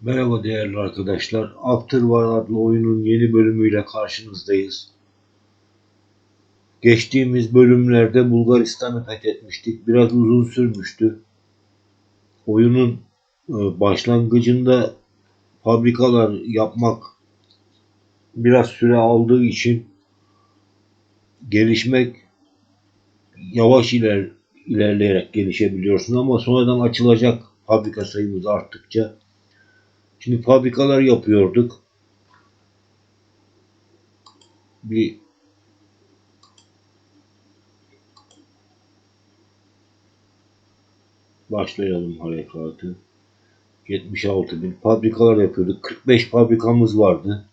Merhaba değerli arkadaşlar. After War adlı oyunun yeni bölümüyle karşınızdayız. Geçtiğimiz bölümlerde Bulgaristan'ı fethetmiştik. Biraz uzun sürmüştü. Oyunun e, başlangıcında fabrikalar yapmak biraz süre aldığı için gelişmek yavaş iler, ilerleyerek gelişebiliyorsun ama sonradan açılacak fabrika sayımız arttıkça Şimdi fabrikalar yapıyorduk. Bir başlayalım harekatı. 76 bin fabrikalar yapıyorduk. 45 fabrikamız vardı.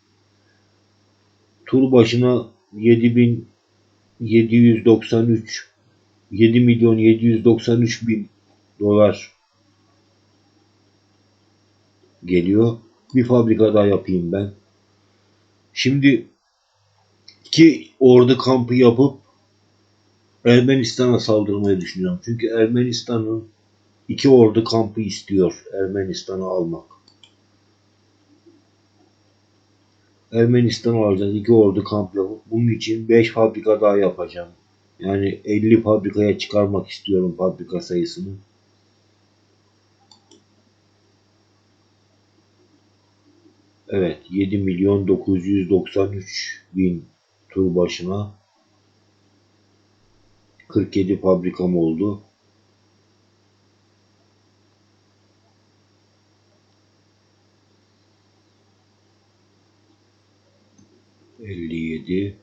Tur başına 7793 7 milyon 793 bin dolar geliyor. Bir fabrika daha yapayım ben. Şimdi iki ordu kampı yapıp Ermenistan'a saldırmayı düşünüyorum. Çünkü Ermenistan'ın iki ordu kampı istiyor Ermenistan'ı almak. Ermenistan'ı alacağız. iki ordu kamp yapıp bunun için 5 fabrika daha yapacağım. Yani 50 fabrikaya çıkarmak istiyorum fabrika sayısını. Evet 7 milyon 993 bin tur başına 47 fabrikam oldu. Elli yedi,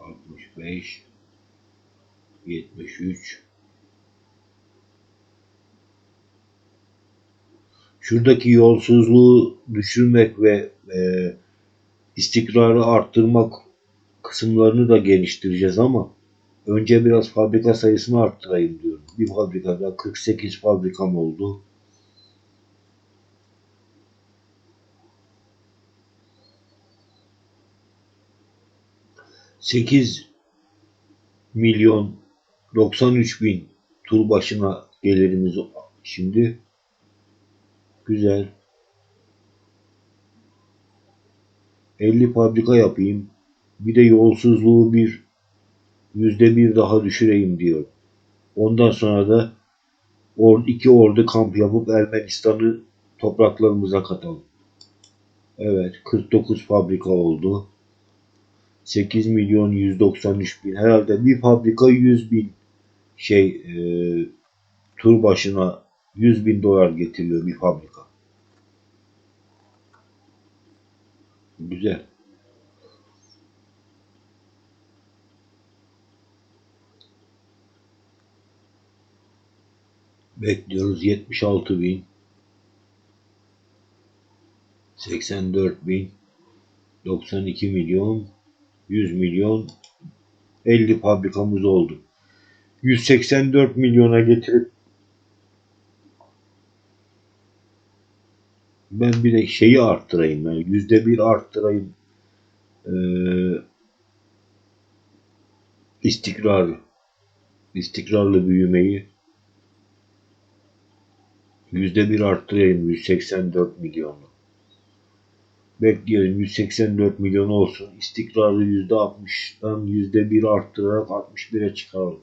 altmış beş, yetmiş üç, şuradaki yolsuzluğu düşürmek ve e, istikrarı arttırmak kısımlarını da geliştireceğiz ama önce biraz fabrika sayısını arttırayım diyorum. Bir fabrikada 48 fabrikam oldu. Sekiz milyon 93 bin tur başına gelirimiz şimdi Güzel. 50 fabrika yapayım. Bir de yolsuzluğu bir yüzde bir daha düşüreyim diyor. Ondan sonra da or, iki ordu kamp yapıp Ermenistan'ı topraklarımıza katalım. Evet 49 fabrika oldu. 8 milyon 193 bin. Herhalde bir fabrika 100 bin şey e, tur başına 100 bin dolar getiriyor bir fabrika. Güzel. Bekliyoruz 76 bin. 84 bin. 92 milyon. 100 milyon. 50 fabrikamız oldu. 184 milyona getirip ben bir de şeyi arttırayım yani yüzde bir arttırayım. Ee, istikrar istikrarlı büyümeyi yüzde bir arttırayım 184 milyonu. Bekleyelim 184 milyon olsun istikrarlı yüzde 60'dan yüzde bir arttırarak 61'e çıkaralım.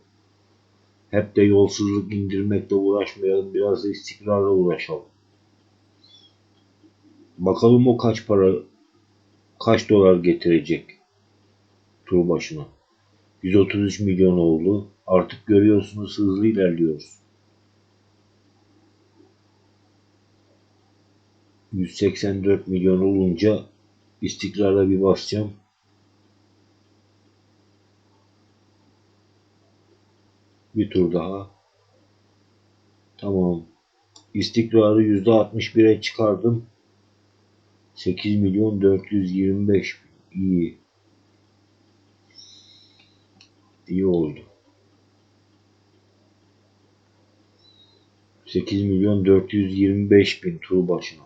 Hep de yolsuzluk indirmekle uğraşmayalım biraz da istikrarla uğraşalım Bakalım o kaç para, kaç dolar getirecek tur başına. 133 milyon oldu. Artık görüyorsunuz hızlı ilerliyoruz. 184 milyon olunca istikrara bir basacağım. Bir tur daha. Tamam. İstikrarı %61'e çıkardım. 8 milyon 425 iyi. İyi oldu. 8 milyon 425 bin tur başına.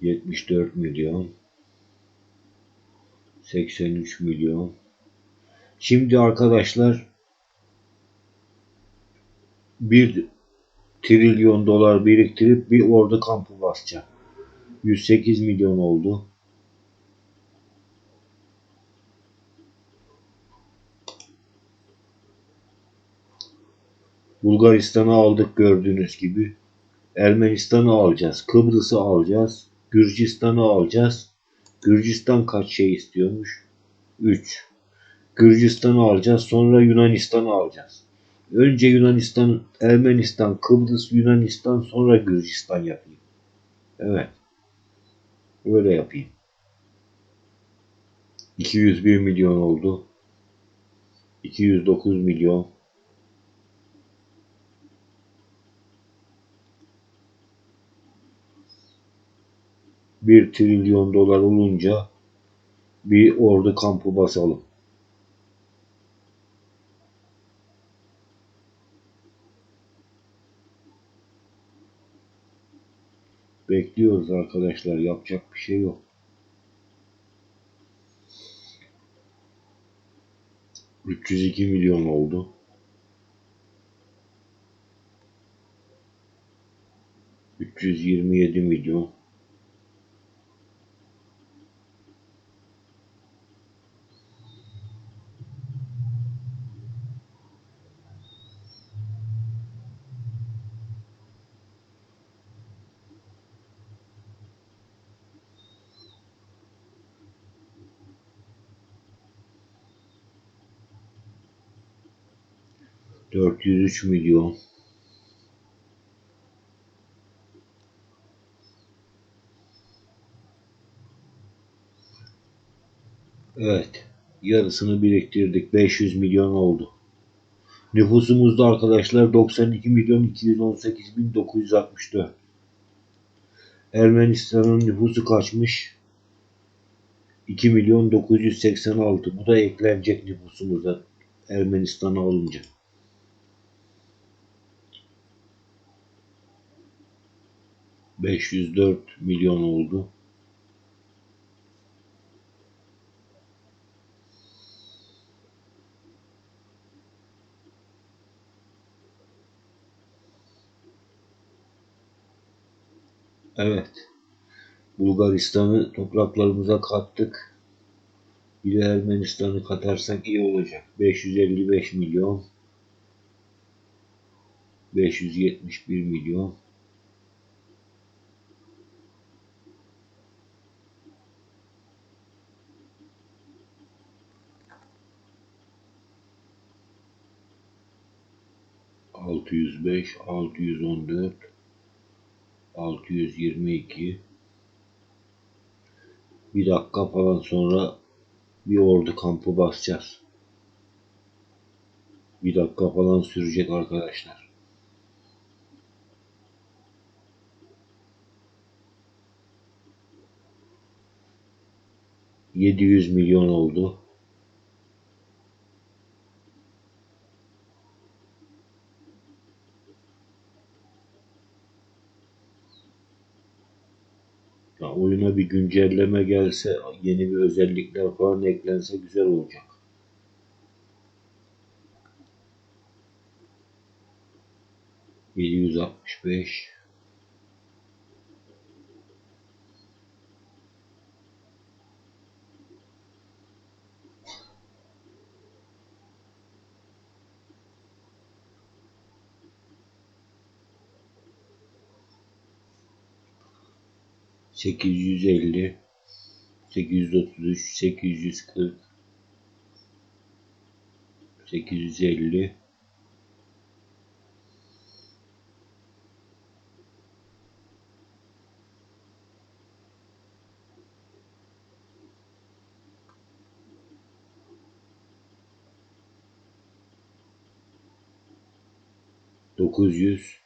Yetmiş dört milyon 83 milyon. Şimdi arkadaşlar 1 trilyon dolar biriktirip bir ordu kampı basacağım. 108 milyon oldu. Bulgaristan'ı aldık gördüğünüz gibi. Ermenistan'ı alacağız. Kıbrıs'ı alacağız. Gürcistan'ı alacağız. Gürcistan kaç şey istiyormuş? 3. Gürcistan'ı alacağız. Sonra Yunanistan'ı alacağız. Önce Yunanistan, Ermenistan, Kıbrıs, Yunanistan sonra Gürcistan yapayım. Evet. Öyle yapayım. 201 milyon oldu. 209 milyon. Bir trilyon dolar olunca bir ordu kampı basalım. Bekliyoruz arkadaşlar. Yapacak bir şey yok. Üç yüz iki milyon oldu. Üç yüz yirmi yedi milyon. 403 milyon Evet. Yarısını biriktirdik. 500 milyon oldu. Nüfusumuzda arkadaşlar 92 milyon 218 bin 964. Ermenistan'ın nüfusu kaçmış? 2 milyon 986. Bu da eklenecek nüfusumuza Ermenistan'a alınca. Beş yüz dört milyon oldu. Evet. Bulgaristan'ı topraklarımıza kattık. Bir de Ermenistan'ı katarsak iyi olacak. 555 milyon. 571 milyon. 605, 614, 622 bir dakika falan sonra bir ordu kampı basacağız. Bir dakika falan sürecek arkadaşlar. Yedi yüz milyon oldu. Ya oyuna bir güncelleme gelse, yeni bir özellikler falan eklense güzel olacak. Yedi yüz altmış beş. 850 833 840 850 900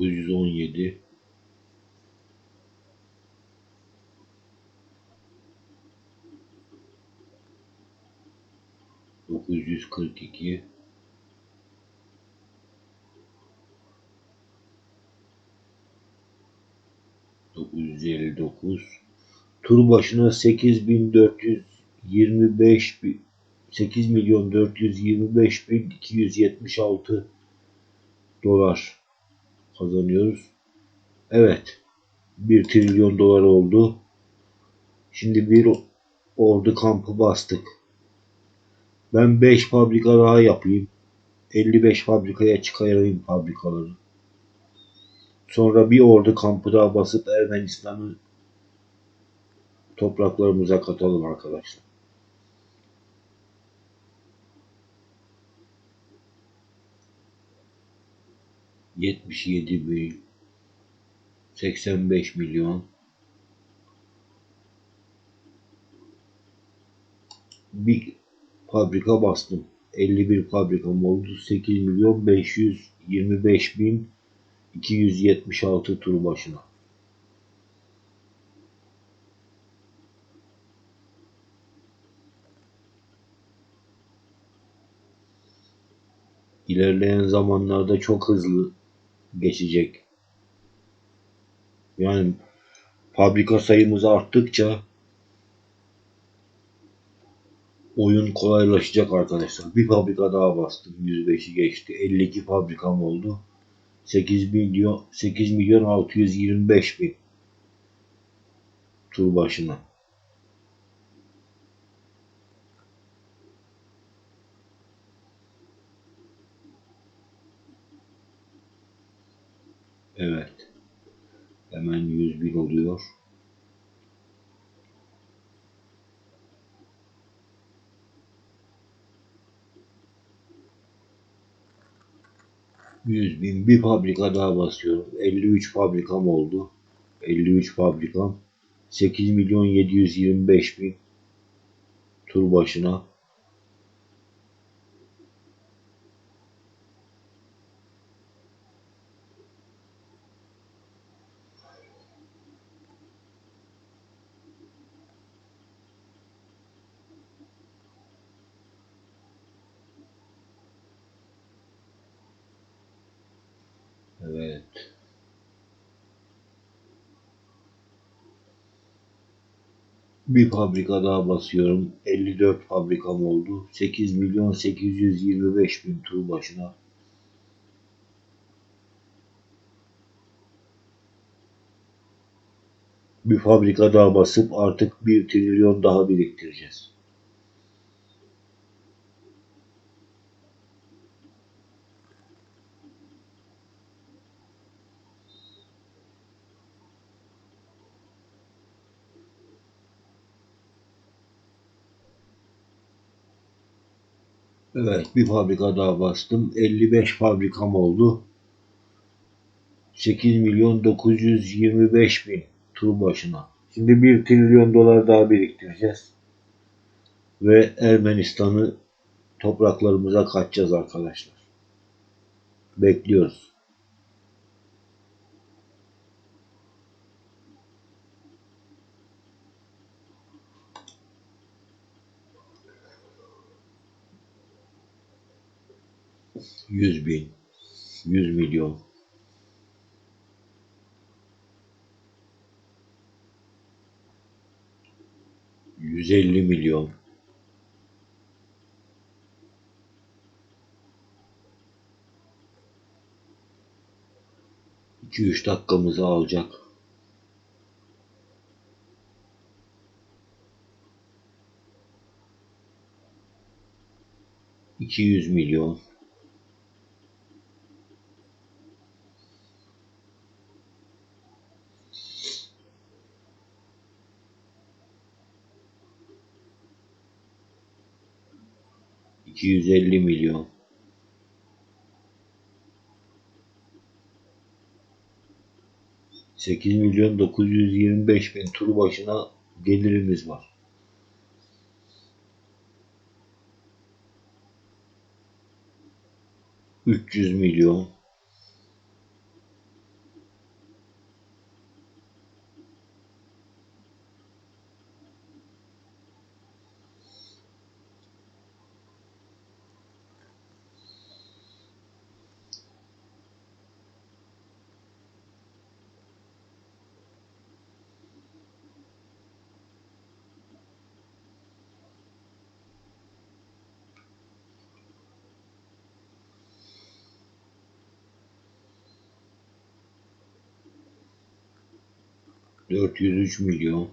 1917 942 959 tur başına 8425 8 milyon 425 bin 276 dolar kazanıyoruz. Evet. 1 trilyon dolar oldu. Şimdi bir ordu kampı bastık. Ben 5 fabrika daha yapayım. 55 fabrikaya çıkarayım fabrikaları. Sonra bir ordu kampı daha basıp Ermenistan'ı topraklarımıza katalım arkadaşlar. Yetmiş yedi bin, seksen beş milyon, bir fabrika bastım. 51 fabrikam oldu. 8 milyon 525 bin 276 tur başına. İlerleyen zamanlarda çok hızlı geçecek. Yani fabrika sayımız arttıkça oyun kolaylaşacak arkadaşlar. Bir fabrika daha bastım. 105'i geçti. 52 fabrikam oldu. 8 milyon 8 milyon 625 bin tur başına. 100 bin bir fabrika daha basıyorum. 53 fabrikam oldu. 53 fabrikam. 8 milyon 725 bin tur başına Bir fabrika daha basıyorum. 54 fabrikam oldu. 8 milyon 825 bin tur başına. Bir fabrika daha basıp artık 1 trilyon daha biriktireceğiz. Evet bir fabrika daha bastım. 55 fabrikam oldu. 8 milyon 925 bin tur başına. Şimdi 1 trilyon dolar daha biriktireceğiz. Ve Ermenistan'ı topraklarımıza kaçacağız arkadaşlar. Bekliyoruz. Yüz bin, yüz milyon, yüz elli milyon, iki üç dakikamızı alacak. İki yüz milyon, iki yüz elli milyon, sekiz milyon dokuz yüz yirmi beş bin tur başına gelirimiz var. 300 milyon 403 milyon.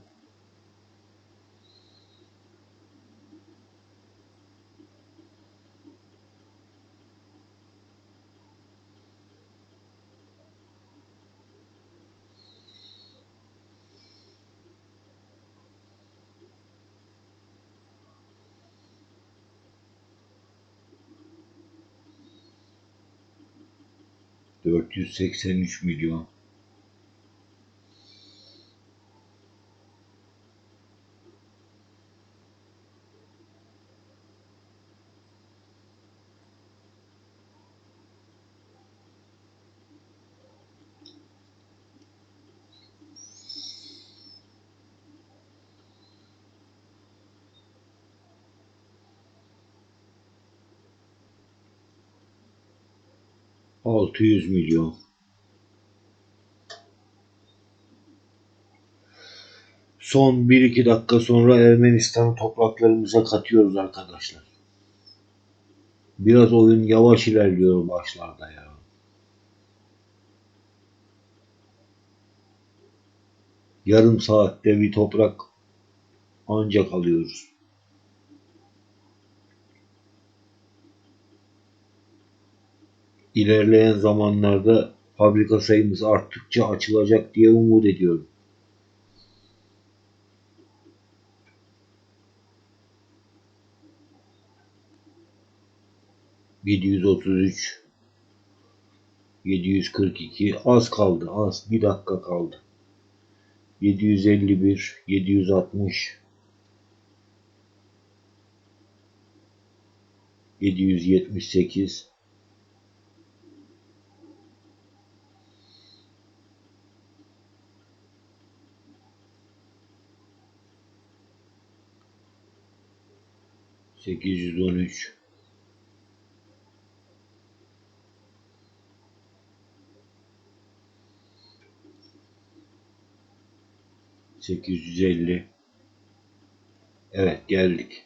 Dört yüz seksen üç milyon. Altı yüz milyon. Son 1-2 dakika sonra Ermenistan'ı topraklarımıza katıyoruz arkadaşlar. Biraz oyun yavaş ilerliyor başlarda ya. Yarım saatte bir toprak ancak alıyoruz. İlerleyen zamanlarda fabrika sayımız arttıkça açılacak diye umut ediyorum. ...733... ...742... ...az kaldı, az. Bir dakika kaldı. 751... ...760... 778 813 850 Evet geldik.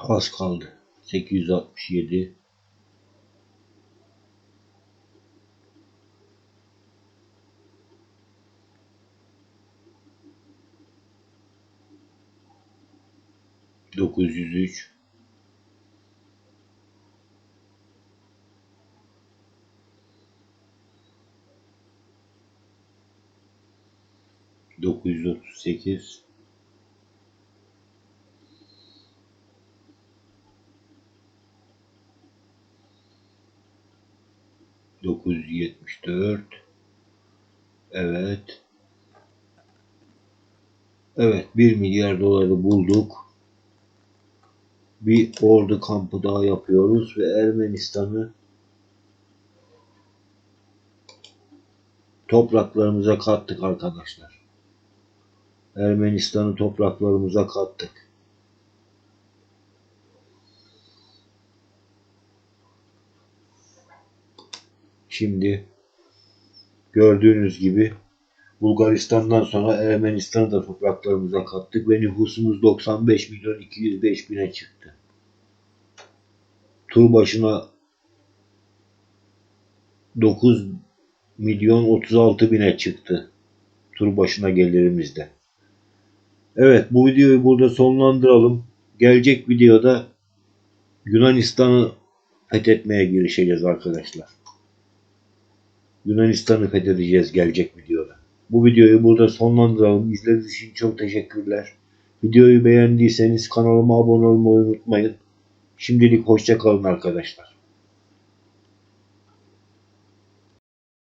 Az kaldı. 867 1903 938 974 Evet. Evet 1 milyar doları bulduk. Bir ordu kampı daha yapıyoruz ve Ermenistan'ı topraklarımıza kattık arkadaşlar. Ermenistan'ı topraklarımıza kattık. Şimdi gördüğünüz gibi Bulgaristan'dan sonra Ermenistan'ı da topraklarımıza kattık ve nüfusumuz 95 milyon 205 bine çıktı. Tur başına 9 milyon 36 bine çıktı. Tur başına gelirimizde. Evet bu videoyu burada sonlandıralım. Gelecek videoda Yunanistan'ı fethetmeye girişeceğiz arkadaşlar. Yunanistan'ı fethedeceğiz gelecek videoda. Bu videoyu burada sonlandıralım. İzlediğiniz için çok teşekkürler. Videoyu beğendiyseniz kanalıma abone olmayı unutmayın. Şimdilik hoşça kalın arkadaşlar.